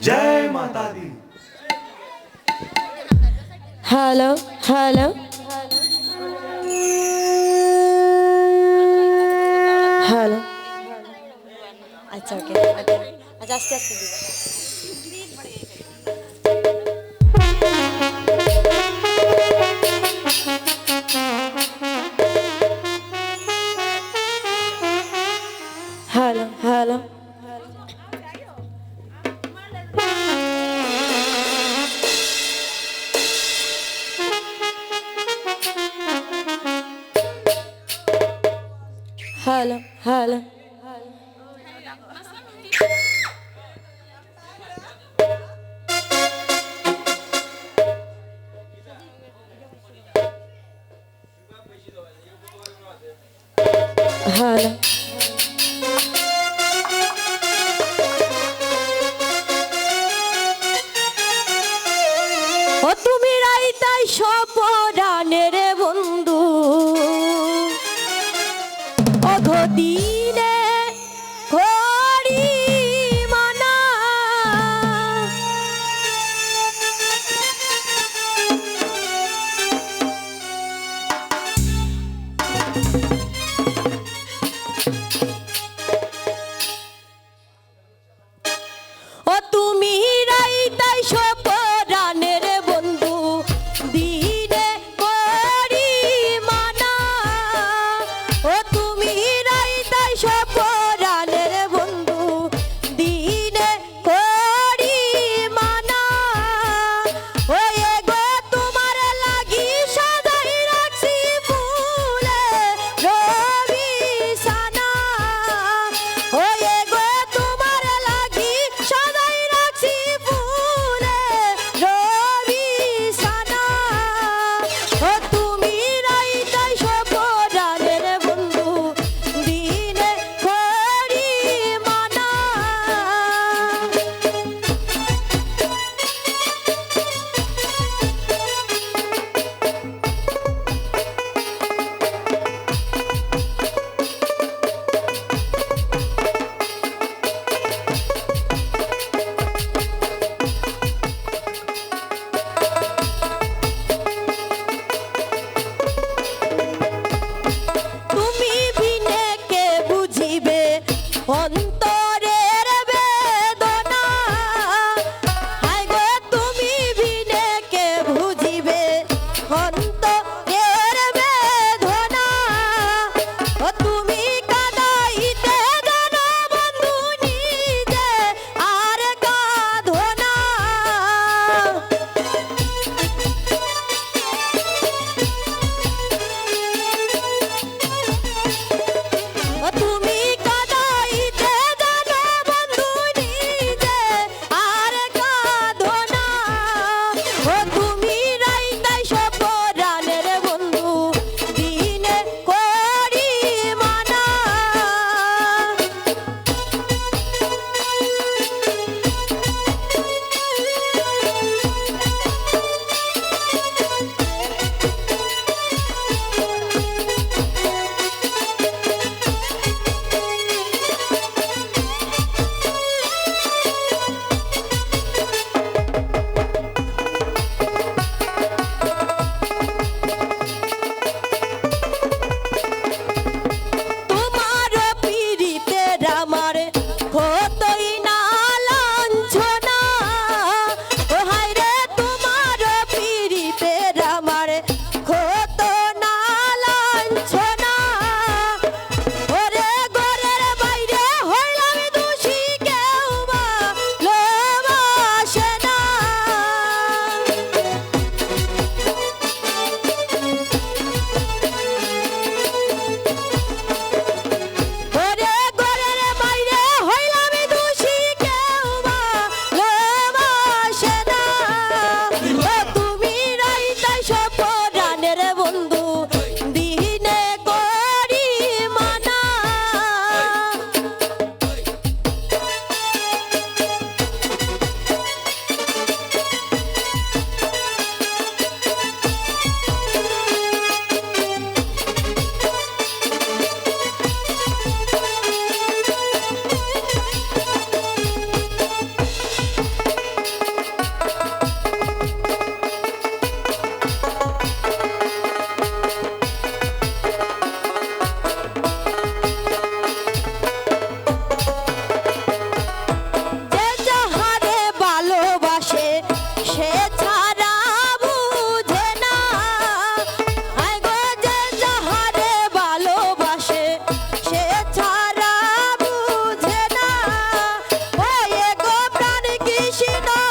जय माता दी। Hello hello hello अच्छा ओके अच्छा असते असते জালা ও তুমি রাইতাই সব কৃষ্ণ